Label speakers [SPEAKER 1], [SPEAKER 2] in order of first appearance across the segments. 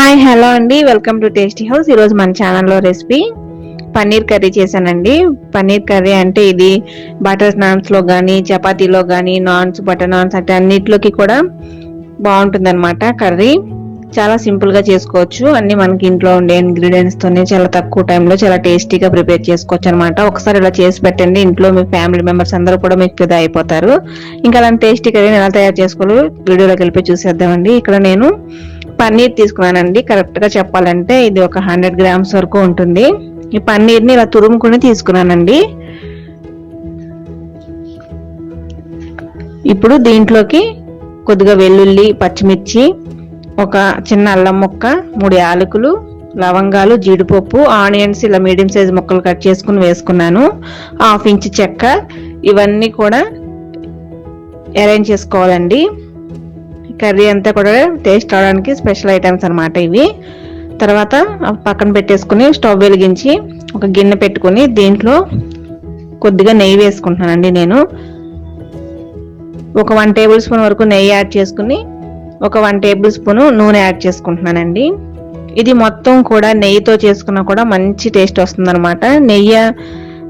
[SPEAKER 1] Hi hello అండి. Welcome to tasty house. ఈరోజు మన ఛానల్లో రెసిపీ పన్నీర్ కర్రీ చేశానండి. పన్నీర్ కర్రీ అంటే ఇది బటర్ నాన్స్లో కానీ చపాతీలో కానీ నాన్స్ బటర్ నాన్స్ అంటే అన్నిట్లోకి కూడా బాగుంటుంది కర్రీ. చాలా సింపుల్గా చేసుకోవచ్చు. అన్ని మనకి ఇంట్లో ఉండే ఇంగ్రీడియంట్స్తోనే చాలా తక్కువ టైంలో చాలా టేస్టీగా ప్రిపేర్ చేసుకోవచ్చు అనమాట ఒకసారి ఇలా చేసి పెట్టండి. ఇంట్లో మీ ఫ్యామిలీ మెంబర్స్ అందరూ కూడా మీకు ఫిదా అయిపోతారు. ఇంకా అలాంటి టేస్టీ కర్రీని ఎలా తయారు చేసుకోవాలో వీడియోలోకి వెళ్ళిపోయి చూసేద్దామండి. ఇక్కడ నేను పన్నీర్ తీసుకున్నానండి. కరెక్ట్గా చెప్పాలంటే ఇది ఒక హండ్రెడ్ గ్రామ్స్ వరకు ఉంటుంది. ఈ పన్నీర్ని ఇలా తురుముకుని తీసుకున్నానండి. ఇప్పుడు దీంట్లోకి కొద్దిగా వెల్లుల్లి పచ్చిమిర్చి ఒక చిన్న అల్లం ముక్క మూడు యాలకులు లవంగాలు జీడిపప్పు ఆనియన్స్ ఇలా మీడియం సైజ్ ముక్కలు కట్ చేసుకుని వేసుకున్నాను. హాఫ్ ఇంచ్ చెక్క. ఇవన్నీ కూడా అరేంజ్ చేసుకోవాలండి. కర్రీ అంతా కూడా టేస్ట్ అవడానికి స్పెషల్ ఐటమ్స్ అన్నమాట ఇవి. తర్వాత పక్కన పెట్టేసుకుని స్టవ్ వెలిగించి ఒక గిన్నె పెట్టుకుని దీంట్లో కొద్దిగా నెయ్యి వేసుకుంటున్నానండి నేను. ఒక వన్ టేబుల్ స్పూన్ వరకు నెయ్యి యాడ్ చేసుకుని ఒక వన్ టేబుల్ స్పూన్ నూనె యాడ్ చేసుకుంటున్నానండి. ఇది మొత్తం కూడా నెయ్యితో చేసుకున్నా కూడా మంచి టేస్ట్ వస్తుందన్నమాట. నెయ్యి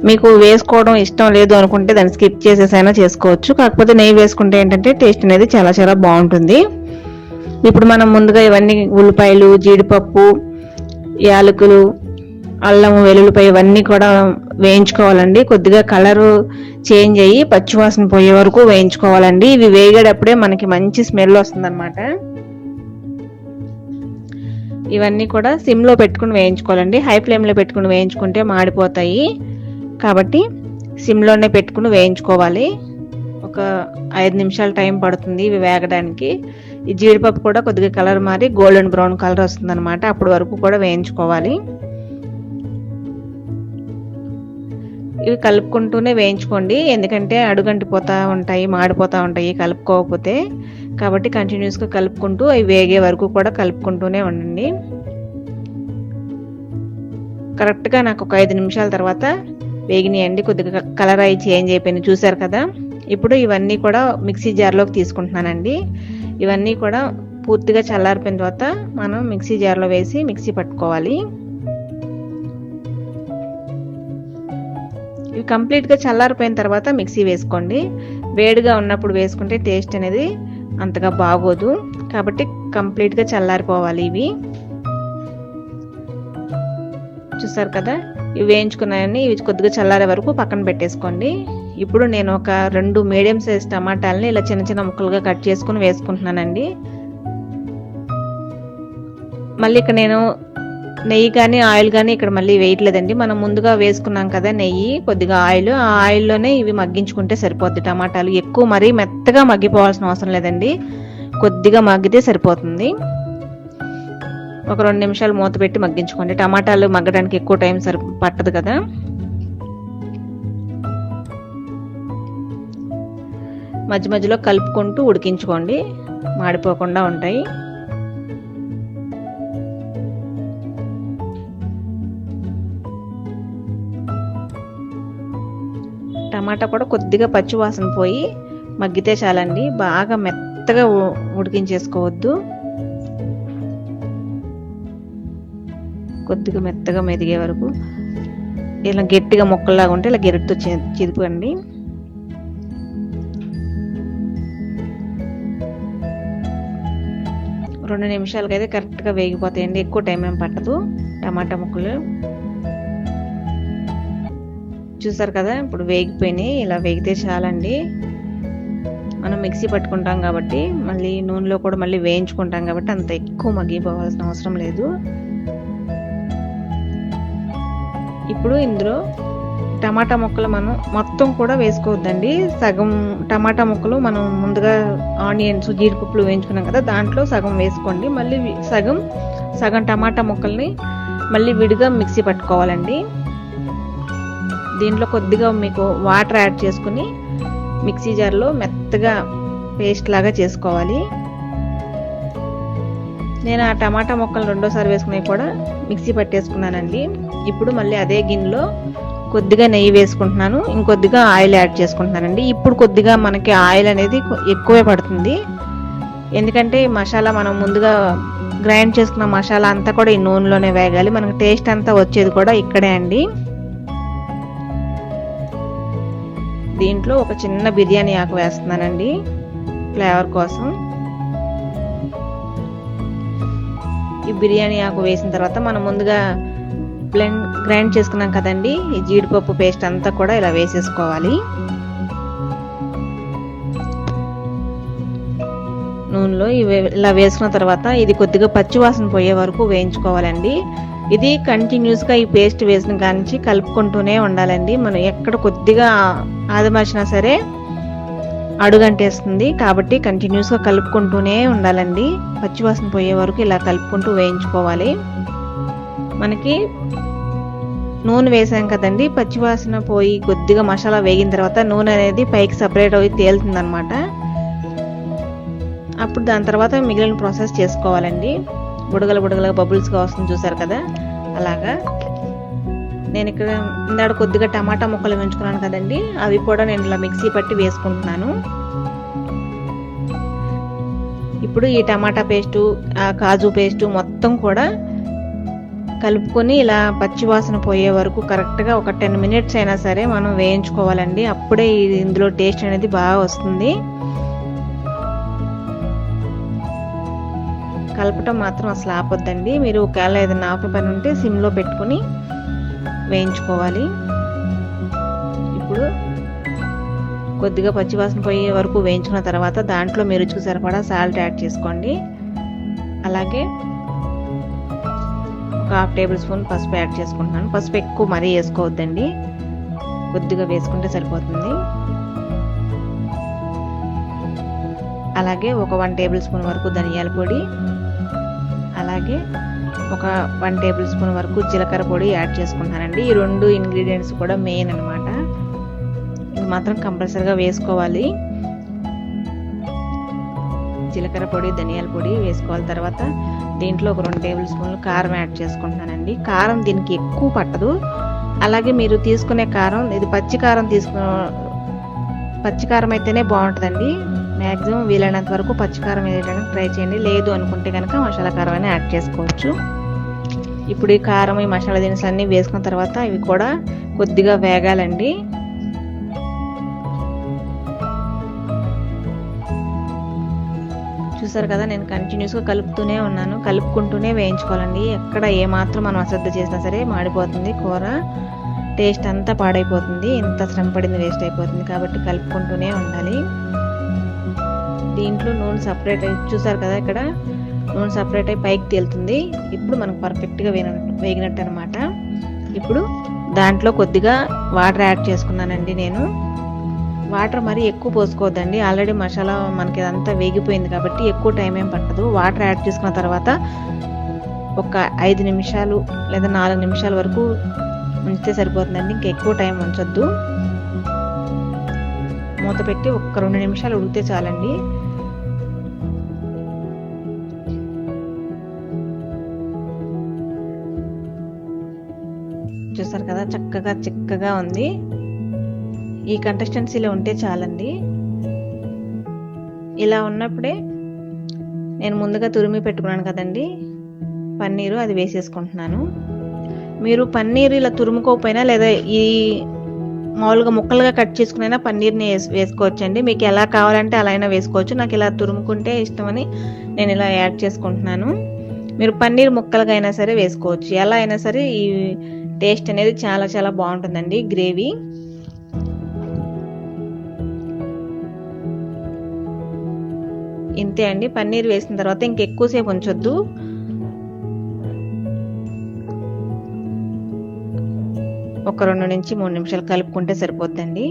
[SPEAKER 1] మీకు వేసుకోవడం ఇష్టం లేదు అనుకుంటే దాన్ని స్కిప్ చేసేసైనా చేసుకోవచ్చు. కాకపోతే నెయ్యి వేసుకుంటే ఏంటంటే టేస్ట్ అనేది చాలా చాలా బాగుంటుంది. ఇప్పుడు మనం ముందుగా ఇవన్నీ ఉల్లిపాయలు జీడిపప్పు యాలకులు అల్లం వెల్లుల్లిపాయ ఇవన్నీ కూడా వేయించుకోవాలండి. కొద్దిగా కలరు చేంజ్ అయ్యి పచ్చివాసన పోయే వరకు వేయించుకోవాలండి. ఇవి వేగేటప్పుడే మనకి మంచి స్మెల్ వస్తుందన్నమాట. ఇవన్నీ కూడా సిమ్లో పెట్టుకుని వేయించుకోవాలండి. హై ఫ్లేమ్లో పెట్టుకుని వేయించుకుంటే మాడిపోతాయి. కాబట్టి సిమ్లోనే పెట్టుకుని వేయించుకోవాలి. ఒక ఐదు నిమిషాలు టైం పడుతుంది ఇవి వేగడానికి. ఈ జీడిపప్పు కూడా కొద్దిగా కలర్ మారి గోల్డెన్ బ్రౌన్ కలర్ వస్తుంది అనమాట అప్పటి వరకు కూడా వేయించుకోవాలి. ఇవి కలుపుకుంటూనే వేయించుకోండి. ఎందుకంటే అడుగంటిపోతూ ఉంటాయి మాడిపోతూ ఉంటాయి కలుపుకోకపోతే. కాబట్టి కంటిన్యూస్గా కలుపుకుంటూ అవి వేగే వరకు కూడా కలుపుకుంటూనే ఉండండి. కరెక్ట్గా నాకు ఒక ఐదు నిమిషాల తర్వాత వేగినాయండి కొద్దిగా కలర్ అయి చేంజ్ అయిపోయింది చూసారు కదా? ఇప్పుడు ఇవన్నీ కూడా మిక్సీ జార్లోకి తీసుకుంటున్నానండి. ఇవన్నీ కూడా పూర్తిగా చల్లారిపోయిన తర్వాత మనం మిక్సీ జార్లో వేసి మిక్సీ పట్టుకోవాలి. ఇవి కంప్లీట్గా చల్లారిపోయిన తర్వాత మిక్సీ వేసుకోండి. వేడిగా ఉన్నప్పుడు వేసుకుంటే టేస్ట్ అనేది అంతగా బాగోదు. కాబట్టి కంప్లీట్గా చల్లారిపోవాలి ఇవి. చూసారు కదా? ఇవి వేయించుకున్నాయని ఇవి కొద్దిగా చల్లారే వరకు పక్కన పెట్టేసుకోండి. ఇప్పుడు నేను ఒక రెండు మీడియం సైజ్ టమాటాలని ఇలా చిన్న చిన్న ముక్కలుగా కట్ చేసుకుని వేసుకుంటున్నానండి. మళ్ళీ ఇక్కడ నేను నెయ్యి కానీ ఆయిల్ కానీ ఇక్కడ మళ్ళీ వేయట్లేదండి. మనం ముందుగా వేసుకున్నాం కదా నెయ్యి కొద్దిగా ఆయిల్. ఆ ఆయిల్లోనే ఇవి మగ్గించుకుంటే సరిపోద్ది టమాటాలు. ఎక్కువ మరీ మెత్తగా మగ్గిపోవాల్సిన అవసరం లేదండి. కొద్దిగా మగ్గితే సరిపోతుంది. ఒక రెండు నిమిషాలు మూత పెట్టి మగ్గించుకోండి. టమాటాలు మగ్గడానికి ఎక్కువ టైం సరి పట్టదు కదా. మధ్య మధ్యలో కలుపుకుంటూ ఉడికించుకోండి. మాడిపోకుండా ఉంటాయి. టమాటా కూడా కొద్దిగా పచ్చి వాసన పోయి మగ్గితే చాలండి. బాగా మెత్తగా ఉడికించేసుకోవద్దు. కొద్దిగా మెత్తగా మెదిగే వరకు ఇలా గట్టిగా మొక్కలాగా ఉంటే ఇలా గెరటితో చిదిపండి రెండు నిమిషాలకైతే కరెక్ట్గా వేగిపోతాయండి. ఎక్కువ టైం ఏం పట్టదు టమాటా ముక్కలు. చూసారు కదా ఇప్పుడు వేగిపోయినాయి. ఇలా వేగితే చాలండి. మనం మిక్సీ పట్టుకుంటాం కాబట్టి మళ్ళీ నూనెలో కూడా మళ్ళీ వేయించుకుంటాం కాబట్టి అంత ఎక్కువ మగ్గిపోవాల్సిన అవసరం లేదు. ఇప్పుడు ఇందులో టమాటా ముక్కలు మనం మొత్తం కూడా వేసుకోవద్దండి. సగం టమాటా ముక్కలు మనం ముందుగా ఆనియన్స్ జీడిపప్పులు వేయించుకున్నాం కదా దాంట్లో సగం వేసుకోండి. మళ్ళీ సగం సగం టమాటా ముక్కల్ని మళ్ళీ విడిగా మిక్సీ పట్టుకోవాలండి. దీంట్లో కొద్దిగా మీకు వాటర్ యాడ్ చేసుకుని మిక్సీ జార్లో మెత్తగా పేస్ట్ లాగా చేసుకోవాలి. నేను ఆ టమాటా మొక్కలు రెండోసారి వేసుకునేవి కూడా మిక్సీ పట్టేసుకున్నానండి. ఇప్పుడు మళ్ళీ అదే గిన్నెలో కొద్దిగా నెయ్యి వేసుకుంటున్నాను. ఇంకొద్దిగా ఆయిల్ యాడ్ చేసుకుంటున్నానండి. ఇప్పుడు కొద్దిగా మనకి ఆయిల్ అనేది ఎక్కువే పడుతుంది. ఎందుకంటే మసాలా మనం ముందుగా గ్రైండ్ చేసుకున్న మసాలా అంతా కూడా ఈ నూనెలోనే వేగాలి. మనకు టేస్ట్ అంతా వచ్చేది కూడా ఇక్కడే అండి. దీంట్లో ఒక చిన్న బిర్యానీ ఆకు వేస్తున్నానండి. ఫ్లేవర్ కోసం. ఈ బిర్యానీ ఆకు వేసిన తర్వాత మనం ముందుగా బ్లెండ్ గ్రైండ్ చేసుకున్నాం కదండి. ఈ జీడిపప్పు పేస్ట్ అంతా కూడా ఇలా వేసేసుకోవాలి. నూనెలో ఇవి ఇలా వేసుకున్న తర్వాత ఇది కొద్దిగా పచ్చివాసన పోయే వరకు వేయించుకోవాలండి. ఇది కంటిన్యూస్గా ఈ పేస్ట్ వేసిన కానించి కలుపుకుంటూనే ఉండాలండి. మనం ఎక్కడ కొద్దిగా ఆదమర్చినా సరే అడుగంటేస్తుంది. కాబట్టి కంటిన్యూస్గా కలుపుకుంటూనే ఉండాలండి. పచ్చివాసన పోయే వరకు ఇలా కలుపుకుంటూ వేయించుకోవాలి. మనకి నూనె వేసాం కదండి. పచ్చివాసన పోయి కొద్దిగా మసాలా వేగిన తర్వాత నూనె అనేది పైకి సపరేట్ అయి తేలుతుంది అప్పుడు దాని తర్వాత మిగిలిన ప్రాసెస్ చేసుకోవాలండి. బుడగల బుడగల బబుల్స్గా వస్తుంది చూసారు కదా. అలాగా నేను ఇక్కడ ఇందాడ కొద్దిగా టమాటా ముక్కలు పెంచుకున్నాను కదండి అవి కూడా నేను ఇలా మిక్సీ పట్టి వేసుకుంటున్నాను. ఇప్పుడు ఈ టమాటా పేస్టు ఆ కాజు పేస్టు మొత్తం కూడా కలుపుకొని ఇలా పచ్చివాసన పోయే వరకు కరెక్ట్గా ఒక టెన్ మినిట్స్ అయినా సరే మనం వేయించుకోవాలండి. అప్పుడే ఇందులో టేస్ట్ అనేది బాగా వస్తుంది. కలపటం మాత్రం అసలు ఆపొద్దండి. మీరు ఒకవేళ ఏదైనా ఆపే పని ఉంటే సిమ్లో పెట్టుకుని వేయించుకోవాలి. ఇప్పుడు కొద్దిగా పచ్చివాసన పోయే వరకు వేయించుకున్న తర్వాత దాంట్లో మీరు రుచికి సరిపడా సాల్ట్ యాడ్ చేసుకోండి. అలాగే ఒక హాఫ్ టేబుల్ స్పూన్ పసుపు యాడ్ చేసుకుంటున్నాను. పసుపు ఎక్కువ మరీ వేసుకోవద్దండి. కొద్దిగా వేసుకుంటే సరిపోతుంది. అలాగే ఒక వన్ టేబుల్ స్పూన్ వరకు ధనియాల పొడి. అలాగే ఒక వన్ టేబుల్ స్పూన్ వరకు జీలకర్ర పొడి యాడ్ చేసుకుంటానండి. ఈ రెండు ఇంగ్రీడియంట్స్ కూడా మెయిన్ అనమాట ఇది మాత్రం కంపల్సరీగా వేసుకోవాలి. జీలకర్ర పొడి ధనియాల పొడి వేసుకోవాలి. తర్వాత దీంట్లో ఒక రెండు టేబుల్ స్పూన్లు కారం యాడ్ చేసుకుంటున్నానండి కారం దీనికి ఎక్కువ పట్టదు. అలాగే మీరు తీసుకునే కారం ఇది పచ్చి కారం తీసుకు పచ్చి కారం అయితేనే బాగుంటుందండి. మ్యాక్సిమం వీలైనంత వరకు పచ్చికారం వేయడానికి ట్రై చేయండి. లేదు అనుకుంటే కనుక మసాలా కారం అయినా యాడ్ చేసుకోవచ్చు. ఇప్పుడు ఈ కారం ఈ మసాలా దినుసులు అన్నీ వేసుకున్న తర్వాత ఇవి కూడా కొద్దిగా వేగాలండి. చూసారు కదా నేను కంటిన్యూస్గా కలుపుతూనే ఉన్నాను. కలుపుకుంటూనే వేయించుకోవాలండి. ఎక్కడ ఏమాత్రం మనం అశ్రద్ధ చేసినా సరే మాడిపోతుంది కూర. టేస్ట్ అంతా పాడైపోతుంది. ఎంత శ్రమ పడింది వేస్ట్ అయిపోతుంది కాబట్టి కలుపుకుంటూనే ఉండాలి. దీంట్లో నూనె సపరేట్ అయి చూసారు కదా ఇక్కడ? నూనె సపరేట్ అయి పైకి తేలుతుంది. ఇప్పుడు మనకు పర్ఫెక్ట్గా వేగిన వేగినట్టు అనమాట ఇప్పుడు దాంట్లో కొద్దిగా వాటర్ యాడ్ చేసుకున్నానండి నేను. వాటర్ మరీ ఎక్కువ పోసుకోవద్దండి. ఆల్రెడీ మసాలా మనకి ఇదంతా వేగిపోయింది కాబట్టి ఎక్కువ టైం ఏం పట్టదు. వాటర్ యాడ్ చేసుకున్న తర్వాత ఒక ఐదు నిమిషాలు లేదా నాలుగు నిమిషాల వరకు ఉంచితే సరిపోతుందండి. ఇంకా ఎక్కువ టైం ఉంచొద్దు. మూత పెట్టి ఒక్క రెండు నిమిషాలు ఉడితే చాలండి. చూసారు కదా చక్కగా చిక్కగా ఉంది. ఈ కంటెస్టెన్సీలో ఉంటే చాలండి. ఇలా ఉన్నప్పుడే నేను ముందుగా తురిమి పెట్టుకున్నాను కదండి. పన్నీరు అది వేసేసుకుంటున్నాను. మీరు పన్నీరు ఇలా తురుముకోకపోయినా లేదా ఈ మామూలుగా ముక్కలుగా కట్ చేసుకునైనా పన్నీర్ని వేసుకోవచ్చండి. మీకు ఎలా కావాలంటే అలా అయినా వేసుకోవచ్చు. నాకు ఇలా తురుముకుంటే ఇష్టమని నేను ఇలా యాడ్ చేసుకుంటున్నాను. మీరు పన్నీర్ ముక్కలుగా అయినా సరే వేసుకోవచ్చు. ఎలా అయినా సరే ఈ టేస్ట్ అనేది చాలా చాలా బాగుంటుందండి గ్రేవీ. ఇంతే అండి పన్నీర్ వేసిన తర్వాత ఇంకెక్కువసేపు ఉంచొద్దు. ఒక రెండు నుంచి మూడు నిమిషాలు కలుపుకుంటే సరిపోద్దండి.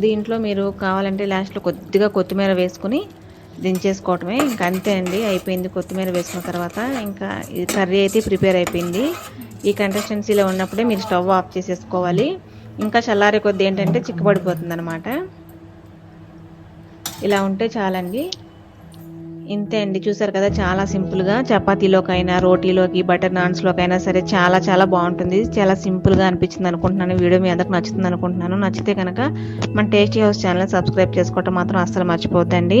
[SPEAKER 1] దీంట్లో మీరు కావాలంటే లాస్ట్లో కొద్దిగా కొత్తిమీర వేసుకుని దించేసుకోవటమే. ఇంకా అంతే అండి అయిపోయింది కొత్తిమీర వేసుకున్న తర్వాత. ఇంకా ఈ కర్రీ అయితే ప్రిపేర్ అయిపోయింది. ఈ కన్సిస్టెన్సీలో ఉన్నప్పుడే మీరు స్టవ్ ఆఫ్ చేసేసుకోవాలి. ఇంకా చల్లారే కొద్ది ఏంటంటే చిక్కబడిపోతుంది అనమాట ఇలా ఉంటే చాలండి. ఇంతే అండి చూసారు కదా చాలా సింపుల్గా చపాతీలోకైనా రోటీలోకి బటర్ నాన్స్లోకైనా సరే చాలా చాలా బాగుంటుంది. చాలా సింపుల్గా అనిపించింది అనుకుంటున్నాను. వీడియో మీ అందరికి నచ్చుతుంది అనుకుంటున్నాను. నచ్చితే కనుక మన టేస్టీ హౌస్ ఛానల్ సబ్స్క్రైబ్ చేసుకోవటం మాత్రం అస్సలు మర్చిపోద్దండి